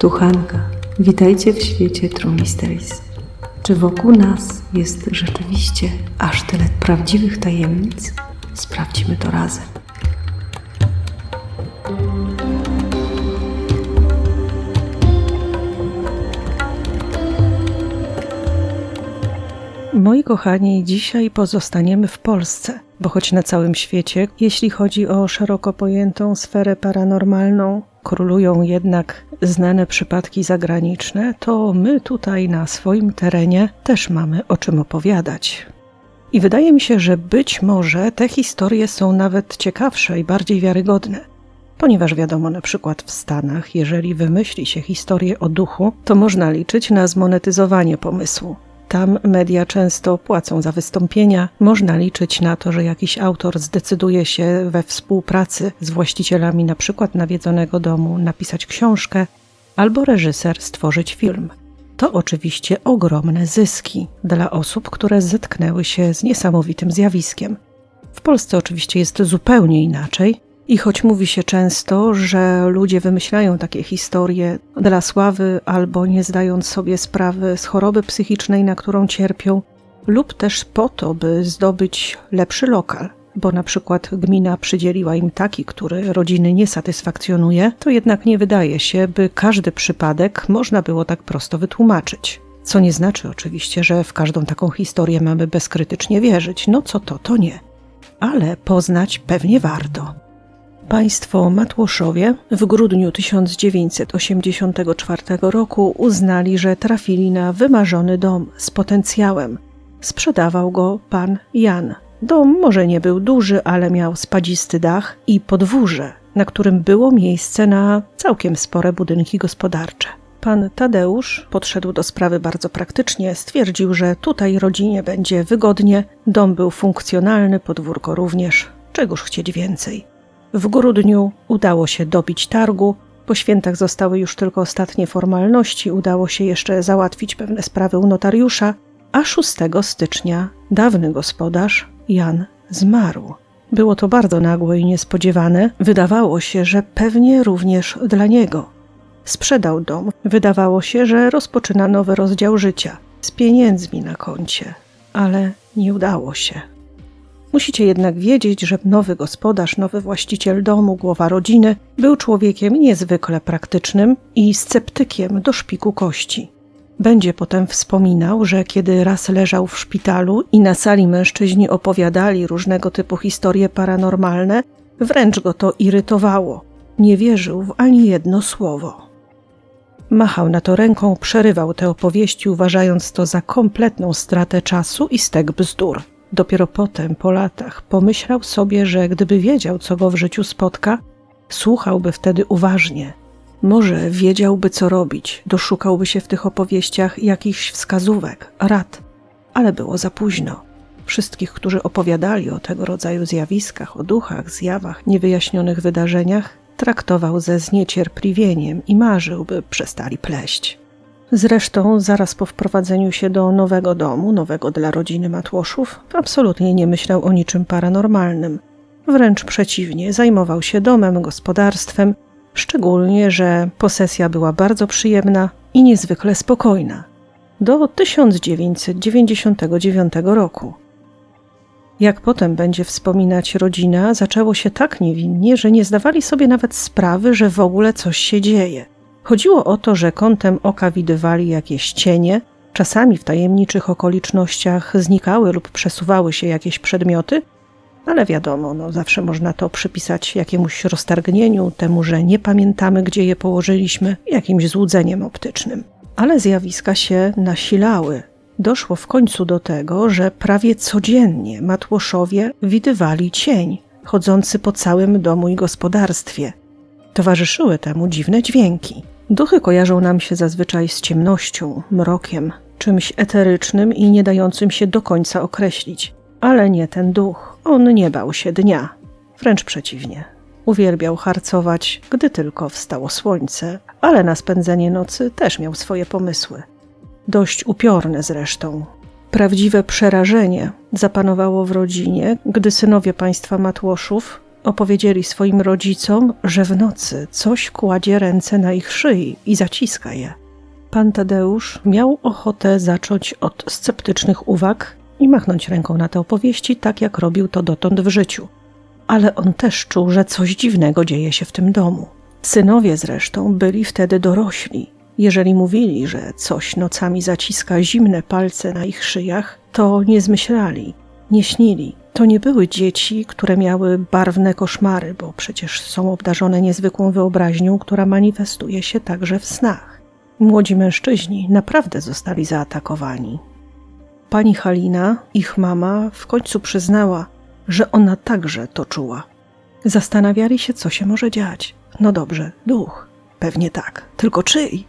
Tu Hanka. Witajcie w świecie True Mysteries. Czy wokół nas jest rzeczywiście aż tyle prawdziwych tajemnic? Sprawdźmy to razem. Moi kochani, dzisiaj pozostaniemy w Polsce, bo choć na całym świecie, jeśli chodzi o szeroko pojętą sferę paranormalną, królują jednak znane przypadki zagraniczne, to my tutaj na swoim terenie też mamy o czym opowiadać. I wydaje mi się, że być może te historie są nawet ciekawsze i bardziej wiarygodne. Ponieważ wiadomo, na przykład w Stanach, jeżeli wymyśli się historię o duchu, to można liczyć na zmonetyzowanie pomysłu. Tam media często płacą za wystąpienia. Można liczyć na to, że jakiś autor zdecyduje się we współpracy z właścicielami na przykład nawiedzonego domu napisać książkę, albo reżyser stworzyć film. To oczywiście ogromne zyski dla osób, które zetknęły się z niesamowitym zjawiskiem. W Polsce oczywiście jest zupełnie inaczej. I choć mówi się często, że ludzie wymyślają takie historie dla sławy albo nie zdając sobie sprawy z choroby psychicznej, na którą cierpią, lub też po to, by zdobyć lepszy lokal, bo na przykład gmina przydzieliła im taki, który rodziny nie satysfakcjonuje, to jednak nie wydaje się, by każdy przypadek można było tak prosto wytłumaczyć. Co nie znaczy oczywiście, że w każdą taką historię mamy bezkrytycznie wierzyć. No co to, to nie. Ale poznać pewnie warto. Państwo Matłoszowie w grudniu 1984 roku uznali, że trafili na wymarzony dom z potencjałem. Sprzedawał go pan Jan. Dom może nie był duży, ale miał spadzisty dach i podwórze, na którym było miejsce na całkiem spore budynki gospodarcze. Pan Tadeusz podszedł do sprawy bardzo praktycznie, stwierdził, że tutaj rodzinie będzie wygodnie, dom był funkcjonalny, podwórko również, czegoż chcieć więcej. W grudniu udało się dobić targu. Po świętach zostały już tylko ostatnie formalności, udało się jeszcze załatwić pewne sprawy u notariusza, a 6 stycznia dawny gospodarz Jan zmarł. Było to bardzo nagłe i niespodziewane. Wydawało się, że pewnie również dla niego. Sprzedał dom. Wydawało się, że rozpoczyna nowy rozdział życia z pieniędzmi na koncie, ale nie udało się. Musicie jednak wiedzieć, że nowy gospodarz, nowy właściciel domu, głowa rodziny, był człowiekiem niezwykle praktycznym i sceptykiem do szpiku kości. Będzie potem wspominał, że kiedy raz leżał w szpitalu i na sali mężczyźni opowiadali różnego typu historie paranormalne, wręcz go to irytowało. Nie wierzył w ani jedno słowo. Machał na to ręką, przerywał te opowieści, uważając to za kompletną stratę czasu i stek bzdur. Dopiero potem, po latach, pomyślał sobie, że gdyby wiedział, co go w życiu spotka, słuchałby wtedy uważnie. Może wiedziałby, co robić, doszukałby się w tych opowieściach jakichś wskazówek, rad, ale było za późno. Wszystkich, którzy opowiadali o tego rodzaju zjawiskach, o duchach, zjawach, niewyjaśnionych wydarzeniach, traktował ze zniecierpliwieniem i marzył, by przestali pleść. Zresztą zaraz po wprowadzeniu się do nowego domu, nowego dla rodziny Matłoszów, absolutnie nie myślał o niczym paranormalnym. Wręcz przeciwnie, zajmował się domem, gospodarstwem, szczególnie, że posesja była bardzo przyjemna i niezwykle spokojna. Do 1999 roku. Jak potem będzie wspominać rodzina, zaczęło się tak niewinnie, że nie zdawali sobie nawet sprawy, że w ogóle coś się dzieje. Chodziło o to, że kątem oka widywali jakieś cienie, czasami w tajemniczych okolicznościach znikały lub przesuwały się jakieś przedmioty, ale wiadomo, no zawsze można to przypisać jakiemuś roztargnieniu, temu, że nie pamiętamy, gdzie je położyliśmy, jakimś złudzeniem optycznym. Ale zjawiska się nasilały. Doszło w końcu do tego, że prawie codziennie matłoszowie widywali cień chodzący po całym domu i gospodarstwie. Towarzyszyły temu dziwne dźwięki. Duchy kojarzą nam się zazwyczaj z ciemnością, mrokiem, czymś eterycznym i nie dającym się do końca określić. Ale nie ten duch. On nie bał się dnia. Wręcz przeciwnie. Uwielbiał harcować, gdy tylko wstało słońce, ale na spędzenie nocy też miał swoje pomysły. Dość upiorne zresztą. Prawdziwe przerażenie zapanowało w rodzinie, gdy synowie państwa Matłoszów opowiedzieli swoim rodzicom, że w nocy coś kładzie ręce na ich szyi i zaciska je. Pan Tadeusz miał ochotę zacząć od sceptycznych uwag i machnąć ręką na te opowieści, tak jak robił to dotąd w życiu. Ale on też czuł, że coś dziwnego dzieje się w tym domu. Synowie zresztą byli wtedy dorośli. Jeżeli mówili, że coś nocami zaciska zimne palce na ich szyjach, to nie zmyślali, nie śnili. To nie były dzieci, które miały barwne koszmary, bo przecież są obdarzone niezwykłą wyobraźnią, która manifestuje się także w snach. Młodzi mężczyźni naprawdę zostali zaatakowani. Pani Halina, ich mama, w końcu przyznała, że ona także to czuła. Zastanawiali się, co się może dziać. No dobrze, duch. Pewnie tak. Tylko czyj?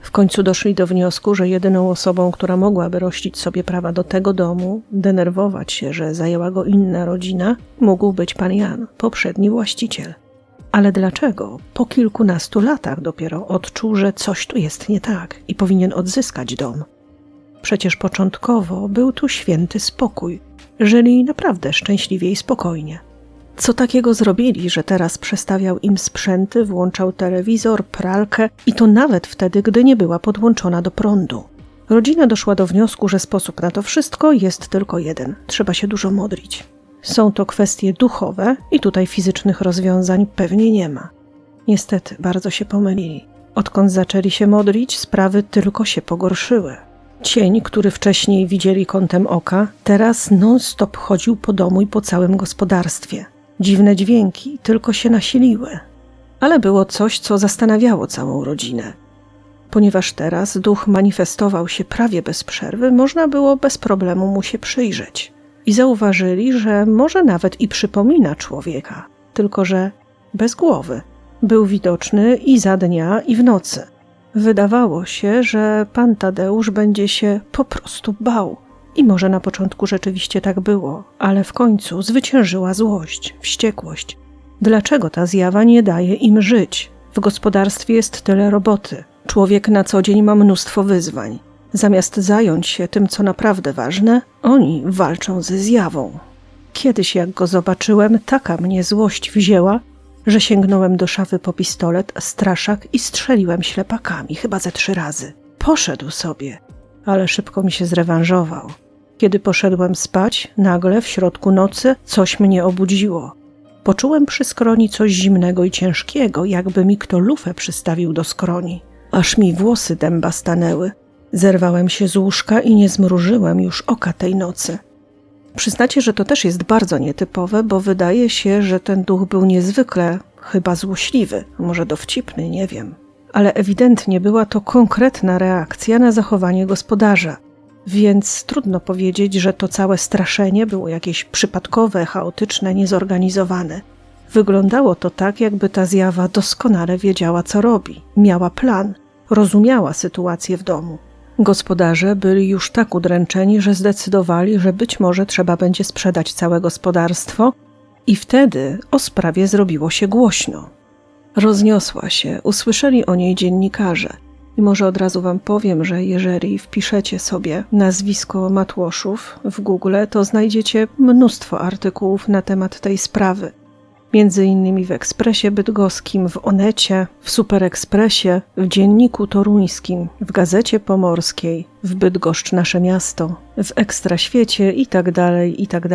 W końcu doszli do wniosku, że jedyną osobą, która mogłaby rościć sobie prawa do tego domu, denerwować się, że zajęła go inna rodzina, mógł być pan Jan, poprzedni właściciel. Ale dlaczego po kilkunastu latach dopiero odczuł, że coś tu jest nie tak i powinien odzyskać dom? Przecież początkowo był tu święty spokój. Żyli naprawdę szczęśliwie i spokojnie. Co takiego zrobili, że teraz przestawiał im sprzęty, włączał telewizor, pralkę i to nawet wtedy, gdy nie była podłączona do prądu? Rodzina doszła do wniosku, że sposób na to wszystko jest tylko jeden: trzeba się dużo modlić. Są to kwestie duchowe i tutaj fizycznych rozwiązań pewnie nie ma. Niestety, bardzo się pomylili. Odkąd zaczęli się modlić, sprawy tylko się pogorszyły. Cień, który wcześniej widzieli kątem oka, teraz non-stop chodził po domu i po całym gospodarstwie. Dziwne dźwięki tylko się nasiliły. Ale było coś, co zastanawiało całą rodzinę. Ponieważ teraz duch manifestował się prawie bez przerwy, można było bez problemu mu się przyjrzeć. I zauważyli, że może nawet i przypomina człowieka, tylko że bez głowy. Był widoczny i za dnia, i w nocy. Wydawało się, że pan Tadeusz będzie się po prostu bał. I może na początku rzeczywiście tak było, ale w końcu zwyciężyła złość, wściekłość. Dlaczego ta zjawa nie daje im żyć? W gospodarstwie jest tyle roboty. Człowiek na co dzień ma mnóstwo wyzwań. Zamiast zająć się tym, co naprawdę ważne, oni walczą ze zjawą. Kiedyś, jak go zobaczyłem, taka mnie złość wzięła, że sięgnąłem do szafy po pistolet, straszak i strzeliłem ślepakami, chyba ze trzy razy. Poszedł sobie, ale szybko mi się zrewanżował. Kiedy poszedłem spać, nagle w środku nocy coś mnie obudziło. Poczułem przy skroni coś zimnego i ciężkiego, jakby mi kto lufę przystawił do skroni. Aż mi włosy dęba stanęły. Zerwałem się z łóżka i nie zmrużyłem już oka tej nocy. Przyznacie, że to też jest bardzo nietypowe, bo wydaje się, że ten duch był niezwykle, chyba złośliwy, może dowcipny, nie wiem. Ale ewidentnie była to konkretna reakcja na zachowanie gospodarza. Więc trudno powiedzieć, że to całe straszenie było jakieś przypadkowe, chaotyczne, niezorganizowane. Wyglądało to tak, jakby ta zjawa doskonale wiedziała, co robi, miała plan, rozumiała sytuację w domu. Gospodarze byli już tak udręczeni, że zdecydowali, że być może trzeba będzie sprzedać całe gospodarstwo, i wtedy o sprawie zrobiło się głośno. Rozniosła się, usłyszeli o niej dziennikarze. I może od razu Wam powiem, że jeżeli wpiszecie sobie nazwisko Matłoszów w Google, to znajdziecie mnóstwo artykułów na temat tej sprawy. Między innymi w Ekspresie Bydgoskim, w Onecie, w Superekspresie, w Dzienniku Toruńskim, w Gazecie Pomorskiej, w Bydgoszcz Nasze Miasto, w Ekstraświecie i tak dalej, i tak.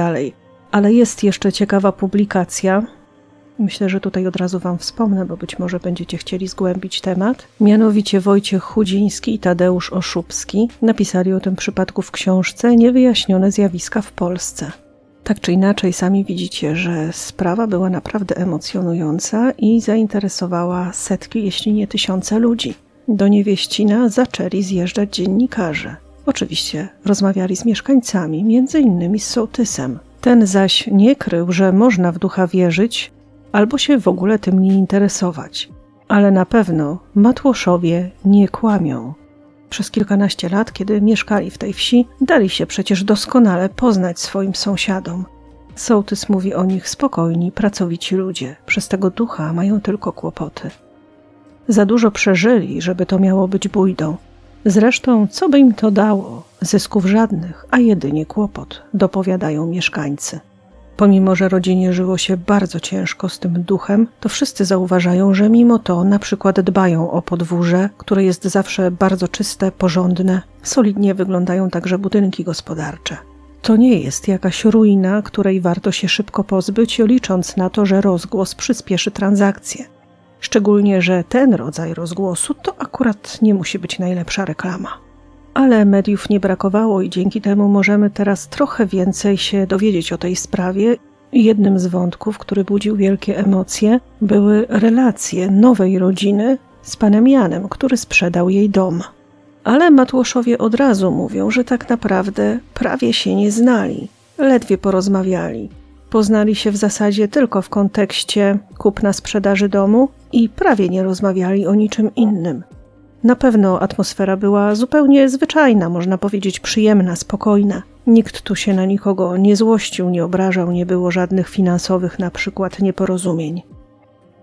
Ale jest jeszcze ciekawa publikacja, Myślę, że tutaj od razu Wam wspomnę, bo być może będziecie chcieli zgłębić temat. Mianowicie Wojciech Chudziński i Tadeusz Oszubski napisali o tym przypadku w książce Niewyjaśnione zjawiska w Polsce. Tak czy inaczej, sami widzicie, że sprawa była naprawdę emocjonująca i zainteresowała setki, jeśli nie tysiące ludzi. Do Niewieścina zaczęli zjeżdżać dziennikarze. Oczywiście rozmawiali z mieszkańcami, między innymi z sołtysem. Ten zaś nie krył, że można w ducha wierzyć, albo się w ogóle tym nie interesować. Ale na pewno Matłoszowie nie kłamią. Przez kilkanaście lat, kiedy mieszkali w tej wsi, dali się przecież doskonale poznać swoim sąsiadom. Sołtys mówi o nich spokojni, pracowici ludzie. Przez tego ducha mają tylko kłopoty. Za dużo przeżyli, żeby to miało być bójdą. Zresztą, co by im to dało? Zysków żadnych, a jedynie kłopot, dopowiadają mieszkańcy. Pomimo, że rodzinie żyło się bardzo ciężko z tym duchem, to wszyscy zauważają, że mimo to na przykład dbają o podwórze, które jest zawsze bardzo czyste, porządne. Solidnie wyglądają także budynki gospodarcze. To nie jest jakaś ruina, której warto się szybko pozbyć, licząc na to, że rozgłos przyspieszy transakcje. Szczególnie, że ten rodzaj rozgłosu to akurat nie musi być najlepsza reklama. Ale mediów nie brakowało i dzięki temu możemy teraz trochę więcej się dowiedzieć o tej sprawie. Jednym z wątków, który budził wielkie emocje, były relacje nowej rodziny z panem Janem, który sprzedał jej dom. Ale Matłoszowie od razu mówią, że tak naprawdę prawie się nie znali, ledwie porozmawiali. Poznali się w zasadzie tylko w kontekście kupna sprzedaży domu i prawie nie rozmawiali o niczym innym. Na pewno atmosfera była zupełnie zwyczajna, można powiedzieć przyjemna, spokojna. Nikt tu się na nikogo nie złościł, nie obrażał, nie było żadnych finansowych na przykład nieporozumień.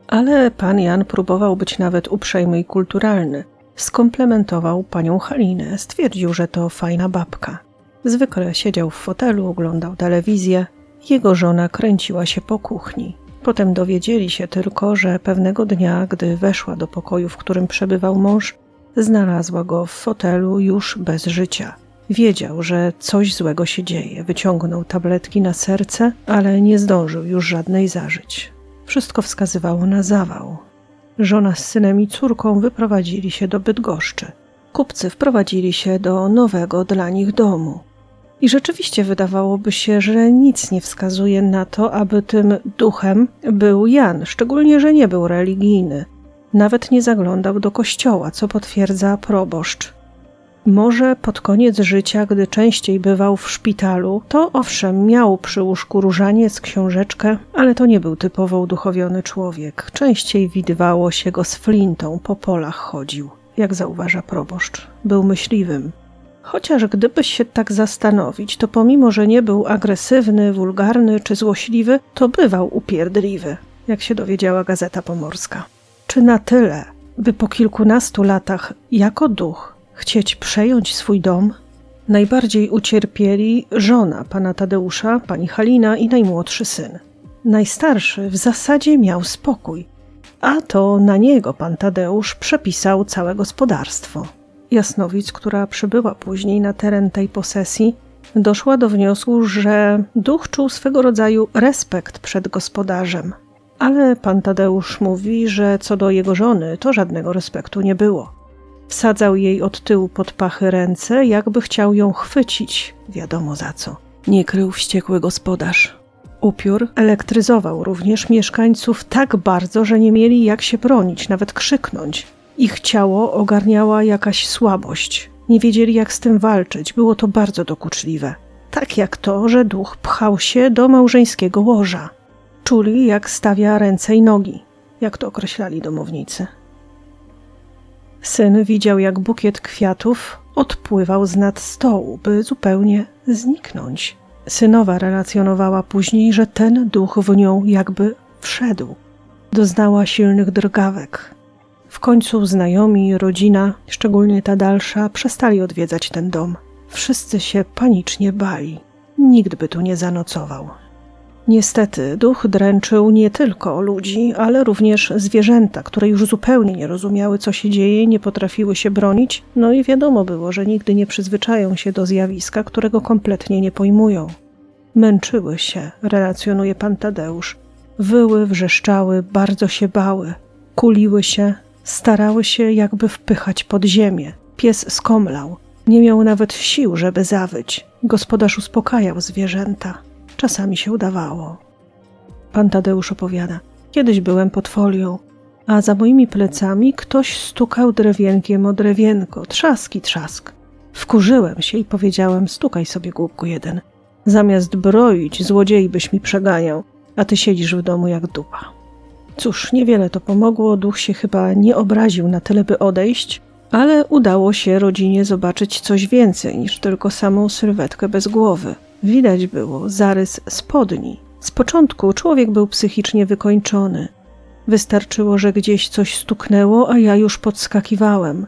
Ale pan Jan próbował być nawet uprzejmy i kulturalny. Skomplementował panią Halinę, stwierdził, że to fajna babka. Zwykle siedział w fotelu, oglądał telewizję. Jego żona kręciła się po kuchni. Potem dowiedzieli się tylko, że pewnego dnia, gdy weszła do pokoju, w którym przebywał mąż, znalazła go w fotelu już bez życia. Wiedział, że coś złego się dzieje. Wyciągnął tabletki na serce, ale nie zdążył już żadnej zażyć. Wszystko wskazywało na zawał. Żona z synem i córką wyprowadzili się do Bydgoszczy. Kupcy wprowadzili się do nowego dla nich domu. I rzeczywiście wydawałoby się, że nic nie wskazuje na to, aby tym duchem był Jan, szczególnie, że nie był religijny. Nawet nie zaglądał do kościoła, co potwierdza proboszcz. Może pod koniec życia, gdy częściej bywał w szpitalu, to owszem, miał przy łóżku różaniec, książeczkę, ale to nie był typowo uduchowiony człowiek. Częściej widywało się go z flintą, po polach chodził, jak zauważa proboszcz. Był myśliwym. Chociaż gdyby się tak zastanowić, to pomimo, że nie był agresywny, wulgarny czy złośliwy, to bywał upierdliwy, jak się dowiedziała Gazeta Pomorska. Czy na tyle, by po kilkunastu latach jako duch chcieć przejąć swój dom? Najbardziej ucierpieli żona pana Tadeusza, pani Halina i najmłodszy syn. Najstarszy w zasadzie miał spokój, a to na niego pan Tadeusz przepisał całe gospodarstwo. Jasnowic, która przybyła później na teren tej posesji, doszła do wniosku, że duch czuł swego rodzaju respekt przed gospodarzem. Ale pan Tadeusz mówi, że co do jego żony, to żadnego respektu nie było. Wsadzał jej od tyłu pod pachy ręce, jakby chciał ją chwycić, wiadomo za co. Nie krył wściekły gospodarz. Upiór elektryzował również mieszkańców tak bardzo, że nie mieli jak się bronić, nawet krzyknąć. Ich ciało ogarniała jakaś słabość. Nie wiedzieli, jak z tym walczyć. Było to bardzo dokuczliwe. Tak jak to, że duch pchał się do małżeńskiego łoża. Czuli, jak stawia ręce i nogi, jak to określali domownicy. Syn widział, jak bukiet kwiatów odpływał z nad stołu, by zupełnie zniknąć. Synowa relacjonowała później, że ten duch w nią jakby wszedł. Doznała silnych drgawek. W końcu znajomi, rodzina, szczególnie ta dalsza, przestali odwiedzać ten dom. Wszyscy się panicznie bali. Nikt by tu nie zanocował. Niestety, duch dręczył nie tylko ludzi, ale również zwierzęta, które już zupełnie nie rozumiały, co się dzieje, nie potrafiły się bronić, no i wiadomo było, że nigdy nie przyzwyczają się do zjawiska, którego kompletnie nie pojmują. Męczyły się, relacjonuje pan Tadeusz. Wyły, wrzeszczały, bardzo się bały, kuliły się, starały się jakby wpychać pod ziemię. Pies skomlał, nie miał nawet sił, żeby zawyć. Gospodarz uspokajał zwierzęta. Czasami się udawało. Pan Tadeusz opowiada. Kiedyś byłem pod folią, a za moimi plecami ktoś stukał drewienkiem o drewienko. Trzaski, trzask. Wkurzyłem się i powiedziałem: Stukaj sobie, głupku jeden. Zamiast broić, złodziei byś mi przeganiał, a ty siedzisz w domu jak dupa. Cóż, niewiele to pomogło, duch się chyba nie obraził na tyle, by odejść, ale udało się rodzinie zobaczyć coś więcej niż tylko samą sylwetkę bez głowy. Widać było zarys spodni. Z początku człowiek był psychicznie wykończony. Wystarczyło, że gdzieś coś stuknęło, a ja już podskakiwałem.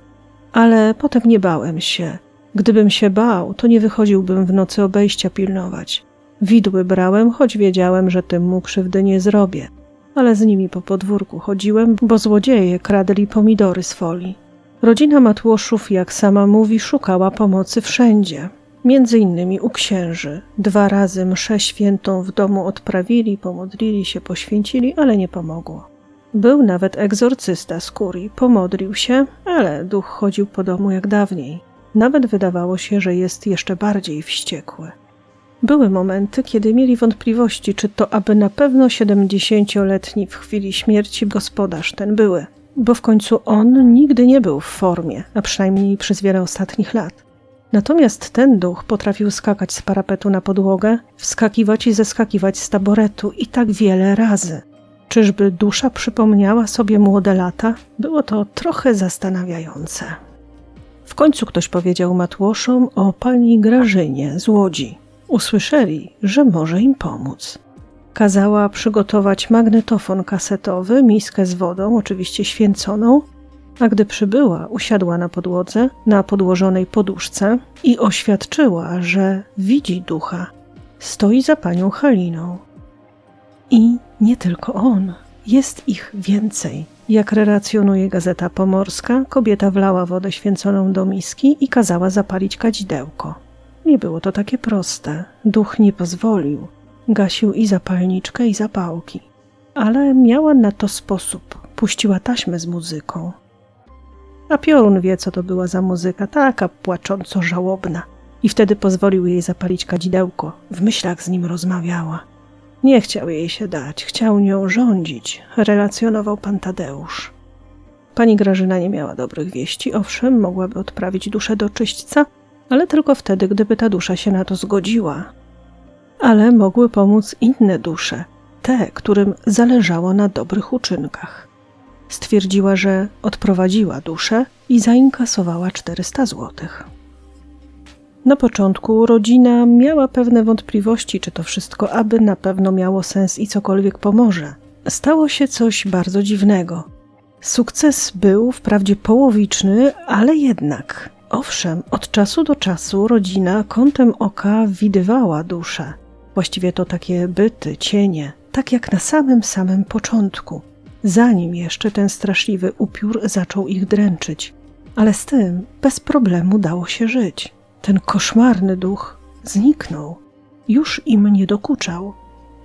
Ale potem nie bałem się. Gdybym się bał, to nie wychodziłbym w nocy obejścia pilnować. Widły brałem, choć wiedziałem, że tym mu krzywdy nie zrobię. Ale z nimi po podwórku chodziłem, bo złodzieje kradli pomidory z folii. Rodzina Matłoszów, jak sama mówi, szukała pomocy wszędzie. Między innymi u księży. Dwa razy mszę świętą w domu odprawili, pomodlili się, poświęcili, ale nie pomogło. Był nawet egzorcysta z kurii, pomodlił się, ale duch chodził po domu jak dawniej. Nawet wydawało się, że jest jeszcze bardziej wściekły. Były momenty, kiedy mieli wątpliwości, czy to aby na pewno siedemdziesięcioletni w chwili śmierci gospodarz ten były, bo w końcu on nigdy nie był w formie, a przynajmniej przez wiele ostatnich lat. Natomiast ten duch potrafił skakać z parapetu na podłogę, wskakiwać i zeskakiwać z taboretu i tak wiele razy. Czyżby dusza przypomniała sobie młode lata? Było to trochę zastanawiające. W końcu ktoś powiedział Matłoszom o pani Grażynie z Łodzi. Usłyszeli, że może im pomóc. Kazała przygotować magnetofon kasetowy, miskę z wodą, oczywiście święconą, a gdy przybyła, usiadła na podłodze, na podłożonej poduszce i oświadczyła, że widzi ducha. Stoi za panią Haliną. I nie tylko on, jest ich więcej. Jak relacjonuje Gazeta Pomorska, kobieta wlała wodę święconą do miski i kazała zapalić kadzidełko. Nie było to takie proste. Duch nie pozwolił. Gasił i zapalniczkę, i zapałki. Ale miała na to sposób. Puściła taśmę z muzyką. A piorun wie, co to była za muzyka, taka płacząco żałobna. I wtedy pozwolił jej zapalić kadzidełko. W myślach z nim rozmawiała. Nie chciał jej się dać, chciał nią rządzić, relacjonował pan Tadeusz. Pani Grażyna nie miała dobrych wieści, owszem, mogłaby odprawić duszę do czyśćca, ale tylko wtedy, gdyby ta dusza się na to zgodziła. Ale mogły pomóc inne dusze, te, którym zależało na dobrych uczynkach. Stwierdziła, że odprowadziła duszę i zainkasowała 400 złotych. Na początku rodzina miała pewne wątpliwości, czy to wszystko aby na pewno miało sens i cokolwiek pomoże. Stało się coś bardzo dziwnego. Sukces był wprawdzie połowiczny, ale jednak. Owszem, od czasu do czasu rodzina kątem oka widywała duszę. Właściwie to takie byty, cienie, tak jak na samym samym początku, zanim jeszcze ten straszliwy upiór zaczął ich dręczyć. Ale z tym bez problemu dało się żyć. Ten koszmarny duch zniknął. Już im nie dokuczał.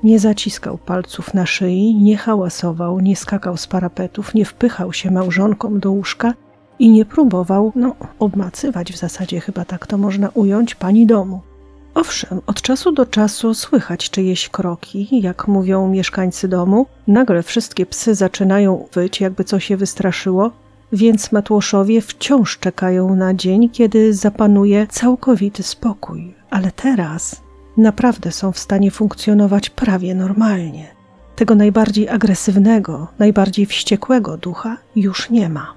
Nie zaciskał palców na szyi, nie hałasował, nie skakał z parapetów, nie wpychał się małżonkom do łóżka i nie próbował, no, obmacywać w zasadzie, chyba tak to można ująć, pani domu. Owszem, od czasu do czasu słychać czyjeś kroki, jak mówią mieszkańcy domu. Nagle wszystkie psy zaczynają wyć, jakby coś je wystraszyło, więc Matłoszowie wciąż czekają na dzień, kiedy zapanuje całkowity spokój. Ale teraz naprawdę są w stanie funkcjonować prawie normalnie. Tego najbardziej agresywnego, najbardziej wściekłego ducha już nie ma.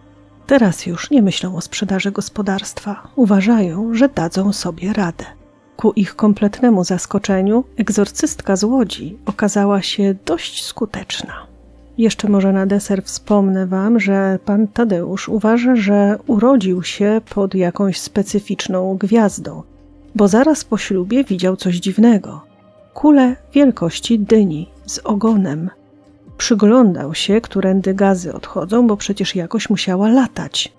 Teraz już nie myślą o sprzedaży gospodarstwa, uważają, że dadzą sobie radę. Ku ich kompletnemu zaskoczeniu, egzorcystka z Łodzi okazała się dość skuteczna. Jeszcze może na deser wspomnę Wam, że pan Tadeusz uważa, że urodził się pod jakąś specyficzną gwiazdą, bo zaraz po ślubie widział coś dziwnego. Kulę wielkości dyni z ogonem. Przyglądał się, którędy gazy odchodzą, bo przecież jakoś musiała latać.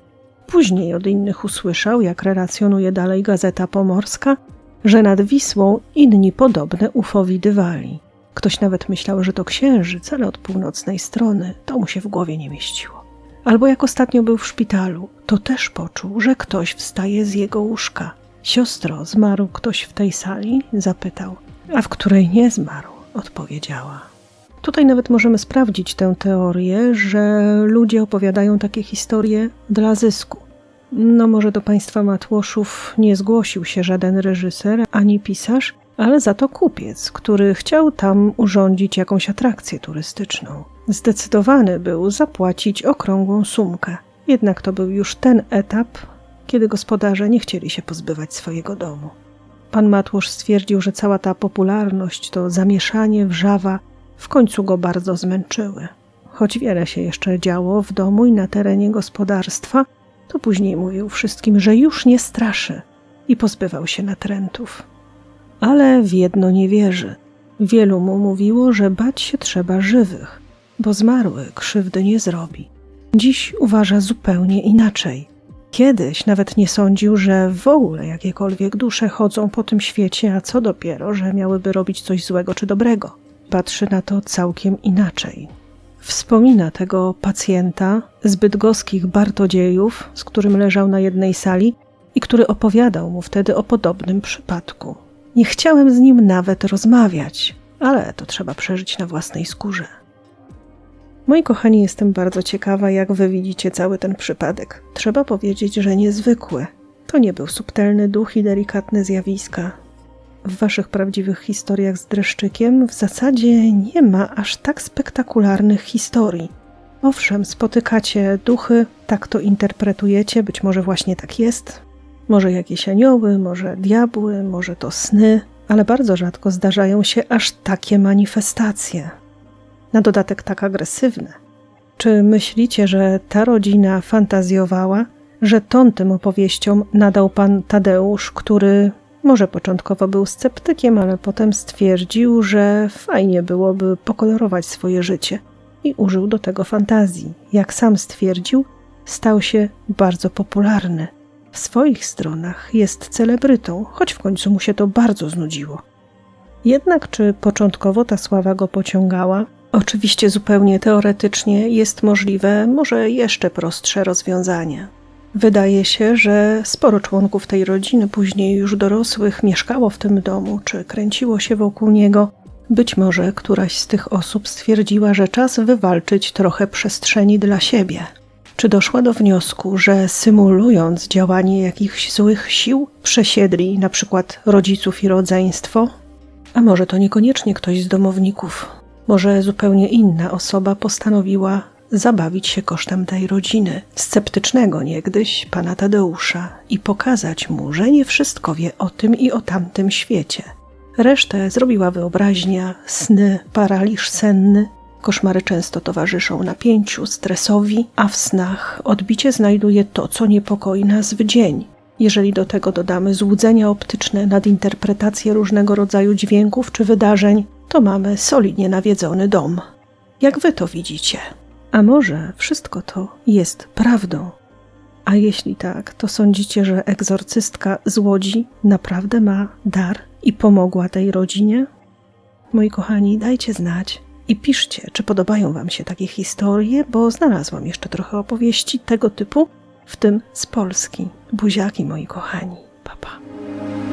Później od innych usłyszał, jak relacjonuje dalej Gazeta Pomorska, że nad Wisłą inni podobne UFO widywali. Ktoś nawet myślał, że to księżyc, ale od północnej strony to mu się w głowie nie mieściło. Albo jak ostatnio był w szpitalu, to też poczuł, że ktoś wstaje z jego łóżka. Siostro, zmarł ktoś w tej sali? zapytał. A w której nie zmarł? odpowiedziała. Tutaj nawet możemy sprawdzić tę teorię, że ludzie opowiadają takie historie dla zysku. No może do państwa Matłoszów nie zgłosił się żaden reżyser ani pisarz, ale za to kupiec, który chciał tam urządzić jakąś atrakcję turystyczną. Zdecydowany był zapłacić okrągłą sumkę. Jednak to był już ten etap, kiedy gospodarze nie chcieli się pozbywać swojego domu. Pan Matłusz stwierdził, że cała ta popularność, to zamieszanie, wrzawa w końcu go bardzo zmęczyły. Choć wiele się jeszcze działo w domu i na terenie gospodarstwa, to później mówił wszystkim, że już nie straszy i pozbywał się natrętów. ale w jedno nie wierzy. Wielu mu mówiło, że bać się trzeba żywych, bo zmarły krzywdy nie zrobi. Dziś uważa zupełnie inaczej. Kiedyś nawet nie sądził, że w ogóle jakiekolwiek dusze chodzą po tym świecie, a co dopiero, że miałyby robić coś złego czy dobrego. Patrzy na to całkiem inaczej. Wspomina tego pacjenta z bydgoskich Bartodziejów, z którym leżał na jednej sali i który opowiadał mu wtedy o podobnym przypadku. Nie chciałem z nim nawet rozmawiać, ale to trzeba przeżyć na własnej skórze. Moi kochani, jestem bardzo ciekawa, jak wy widzicie cały ten przypadek. Trzeba powiedzieć, że niezwykły. To nie był subtelny duch i delikatne zjawiska. W waszych prawdziwych historiach z dreszczykiem w zasadzie nie ma aż tak spektakularnych historii. Owszem, spotykacie duchy, tak to interpretujecie, być może właśnie tak jest. Może jakieś anioły, może diabły, może to sny, ale bardzo rzadko zdarzają się aż takie manifestacje na dodatek tak agresywne. Czy myślicie, że ta rodzina fantazjowała, że ton tym opowieściom nadał pan Tadeusz, który może początkowo był sceptykiem, ale potem stwierdził, że fajnie byłoby pokolorować swoje życie i użył do tego fantazji. Jak sam stwierdził, stał się bardzo popularny. W swoich stronach jest celebrytą, choć w końcu mu się to bardzo znudziło. Jednak czy początkowo ta sława go pociągała? Oczywiście zupełnie teoretycznie jest możliwe może jeszcze prostsze rozwiązanie. Wydaje się, że sporo członków tej rodziny, później już dorosłych, mieszkało w tym domu czy kręciło się wokół niego. Być może któraś z tych osób stwierdziła, że czas wywalczyć trochę przestrzeni dla siebie. Czy doszła do wniosku, że symulując działanie jakichś złych sił, przesiedli na przykład rodziców i rodzeństwo? A może to niekoniecznie ktoś z domowników, może zupełnie inna osoba postanowiła zabawić się kosztem tej rodziny, sceptycznego niegdyś pana Tadeusza, i pokazać mu, że nie wszystko wie o tym i o tamtym świecie. Resztę zrobiła wyobraźnia, sny, paraliż senny. Koszmary często towarzyszą napięciu, stresowi, a w snach odbicie znajduje to, co niepokoi nas w dzień. Jeżeli do tego dodamy złudzenia optyczne, nadinterpretacje różnego rodzaju dźwięków czy wydarzeń, to mamy solidnie nawiedzony dom. Jak wy to widzicie? A może wszystko to jest prawdą? A jeśli tak, to sądzicie, że egzorcystka z Łodzi naprawdę ma dar i pomogła tej rodzinie? Moi kochani, dajcie znać i piszcie, czy podobają Wam się takie historie, bo znalazłam jeszcze trochę opowieści tego typu, w tym z Polski. Buziaki, moi kochani. Papa. Pa.